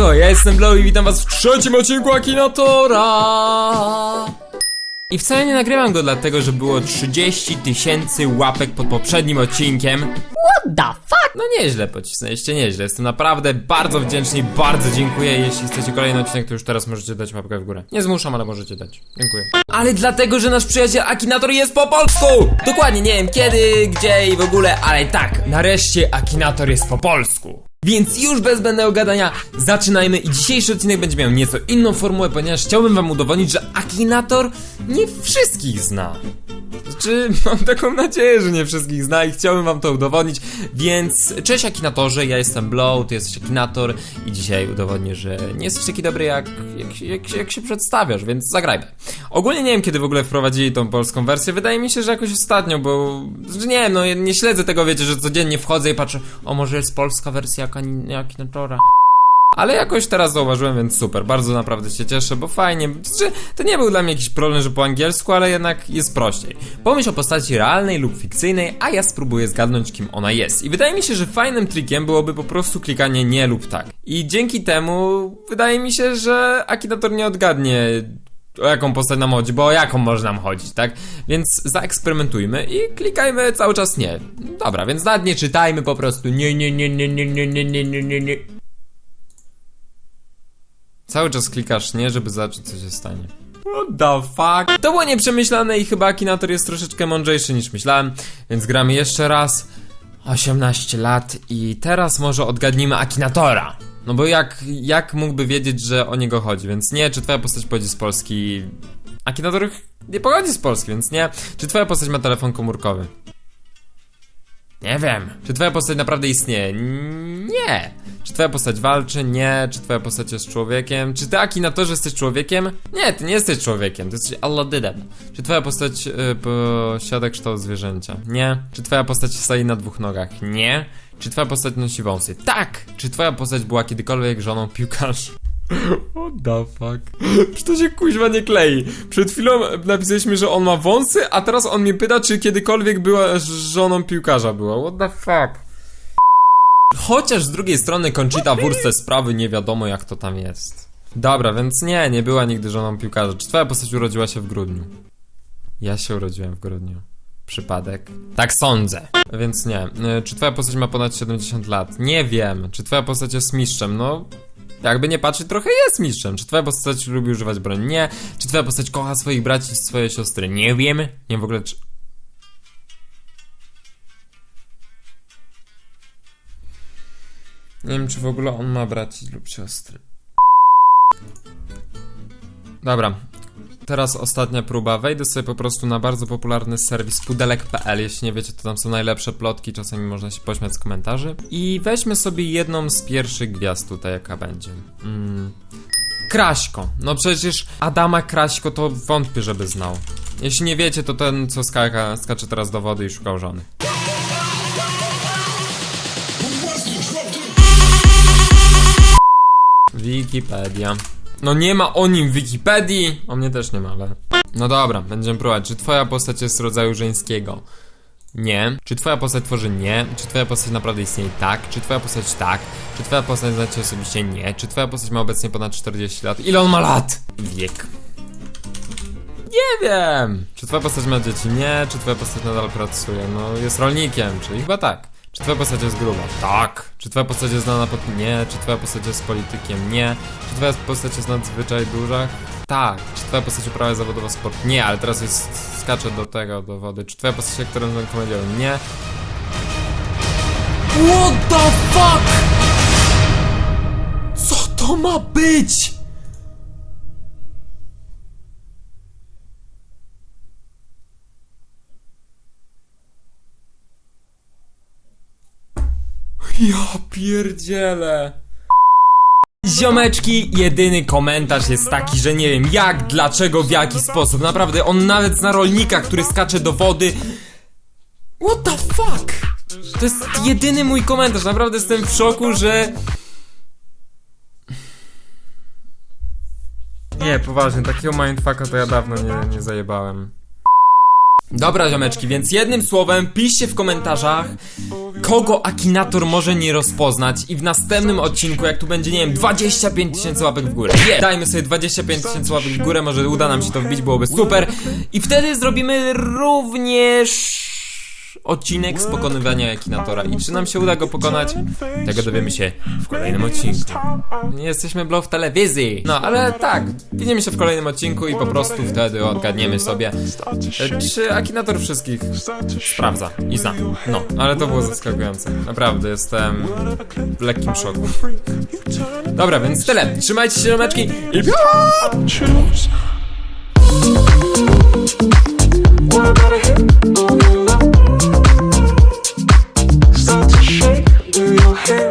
Siemanko, ja jestem Blow i witam was w trzecim odcinku Akinatora! I wcale nie nagrywam go dlatego, że było 30 tysięcy łapek pod poprzednim odcinkiem. What the fuck? No nieźle, pocisnęliście nieźle. Jestem naprawdę bardzo wdzięczny i bardzo dziękuję. Jeśli chcecie kolejny odcinek, to już teraz możecie dać łapkę w górę. Nie zmuszam, ale możecie dać. Dziękuję. Ale dlatego, że nasz przyjaciel Akinator jest po polsku! Dokładnie, nie wiem kiedy, gdzie i w ogóle, ale tak, nareszcie Akinator jest po polsku. Więc już bez zbędnego gadania zaczynajmy i dzisiejszy odcinek będzie miał nieco inną formułę, ponieważ chciałbym wam udowodnić, że Akinator nie wszystkich zna. Znaczy, mam taką nadzieję, że nie wszystkich zna i chciałbym wam to udowodnić, więc cześć Akinatorze, ja jestem Blow, ty jesteś Akinator i dzisiaj udowodnię, że nie jesteś taki dobry jak, jak, jak, jak się przedstawiasz, więc zagrajmy. Ogólnie nie wiem kiedy w ogóle wprowadzili tą polską wersję, wydaje mi się, że jakoś ostatnio, bo nie no nie śledzę tego, wiecie, że codziennie wchodzę i patrzę, o może jest polska wersja Akinatora. Ale jakoś teraz zauważyłem, więc super, bardzo naprawdę się cieszę, bo fajnie. Znaczy, to nie był dla mnie jakiś problem, że po angielsku, ale jednak jest prościej. Pomyśl o postaci realnej lub fikcyjnej, a ja spróbuję zgadnąć, kim ona jest. I wydaje mi się, że fajnym trikiem byłoby po prostu klikanie nie lub tak. I dzięki temu wydaje mi się, że Akinator nie odgadnie o jaką postać nam chodzi, bo o jaką może nam chodzić, tak? Więc zaeksperymentujmy i klikajmy cały czas nie. Dobra, więc nawet nie czytajmy po prostu nie, nie, nie, nie, nie, nie, nie, nie, nie, nie. Cały czas klikasz nie, żeby zobaczyć co się stanie. What the fuck? To było nieprzemyślane i chyba Akinator jest troszeczkę mądrzejszy niż myślałem, więc gramy jeszcze raz. 18 lat i teraz może odgadnijmy Akinatora. No bo jak, jak mógłby wiedzieć, że o niego chodzi, więc nie, czy twoja postać pochodzi z Polski? Akinator nie pochodzi z Polski, więc nie. Czy twoja postać ma telefon komórkowy? Nie wiem. Czy twoja postać naprawdę istnieje? Nie. Czy twoja postać walczy? Nie. Czy twoja postać jest człowiekiem? Czy ty, Akinatorze, jesteś człowiekiem? Nie, ty nie jesteś człowiekiem, ty jesteś Alladydem. Czy twoja postać y, posiada kształt zwierzęcia? Nie. Czy twoja postać stoi na dwóch nogach? Nie. Czy twoja postać nosi wąsy? Tak. Czy twoja postać była kiedykolwiek żoną piłkarza? What the fuck? Czy to się kuźwa nie klei? Przed chwilą napisaliśmy, że on ma wąsy, a teraz on mnie pyta, czy kiedykolwiek była żoną piłkarza była. What the fuck? Chociaż z drugiej strony Conchita Wurst te sprawy nie wiadomo jak to tam jest. Dobra, więc nie, nie była nigdy żoną piłkarza. Czy twoja postać urodziła się w grudniu? Ja się urodziłem w grudniu. Przypadek? Tak sądzę. Więc nie. Y, Czy twoja postać ma ponad 70 lat? Nie wiem. Czy twoja postać jest mistrzem? No, jakby nie patrzeć, trochę jest mistrzem. Czy twoja postać lubi używać broni? Nie. Czy twoja postać kocha swoich braci swoje siostry? Nie wiem. Nie w ogóle, czy... Nie wiem, czy w ogóle on ma braci lub siostry. Dobra. Teraz ostatnia próba. Wejdę sobie po prostu na bardzo popularny serwis pudelek.pl. Jeśli nie wiecie, to tam są najlepsze plotki, czasami można się pośmiać z komentarzy. I weźmy sobie jedną z pierwszych gwiazd tutaj, jaka będzie. Mm. Kraśko. No przecież Adama Kraśko to wątpię, żeby znał. Jeśli nie wiecie, to ten, co skaka, skacze teraz do wody i szukał żony. Wikipedia. No nie ma o nim w Wikipedii. O mnie też nie ma, ale. No dobra, będziemy próbować. Czy twoja postać jest z rodzaju żeńskiego? Nie. Czy twoja postać tworzy? Nie. Czy twoja postać naprawdę istnieje? Tak. Czy twoja postać tak? Czy twoja postać znacie osobiście? Nie. Czy twoja postać ma obecnie ponad 40 lat? Ile on ma lat? Wiek. Nie wiem. Czy twoja postać ma dzieci? Nie. Czy twoja postać nadal pracuje? No jest rolnikiem, czyli chyba tak. Czy twoja postać jest gruba? Tak. Czy twoja postać jest znana pod... Nie. Czy twoja postać jest politykiem? Nie. Czy twoja postać jest nadzwyczaj duża? Tak. Czy twoja postać uprawia zawodowo sport? Nie, ale teraz jest... skacze do tego, do wody. Czy twoja postać aktorem bym komedią? Nie. What the fuck? Co to ma być? Ja pierdzielę. Ziomeczki, jedyny komentarz jest taki, że nie wiem jak, dlaczego, w jaki sposób. Naprawdę, on nawet zna rolnika, który skacze do wody. What the fuck? To jest jedyny mój komentarz. Naprawdę jestem w szoku, że. Nie, poważnie, takiego mindfucka to ja dawno nie, nie zajebałem. Dobra, ziomeczki, więc jednym słowem piszcie w komentarzach, kogo Akinator może nie rozpoznać i w następnym odcinku, jak tu będzie, nie wiem, 25 tysięcy łapek w górę. Yeah. Dajmy sobie 25 tysięcy łapek w górę, może uda nam się to wbić, byłoby super. I wtedy zrobimy również odcinek z pokonywania Jakinatora i czy nam się uda go pokonać, tego dowiemy się w kolejnym odcinku. Nie jesteśmy blow w telewizji, no ale tak, widzimy się w kolejnym odcinku i po prostu wtedy odgadniemy sobie, czy Akinator wszystkich sprawdza i zna. No, ale to było zaskakujące. Naprawdę, jestem w lekkim szoku. Dobra, więc tyle. Trzymajcie się, romeczki. i piu! head.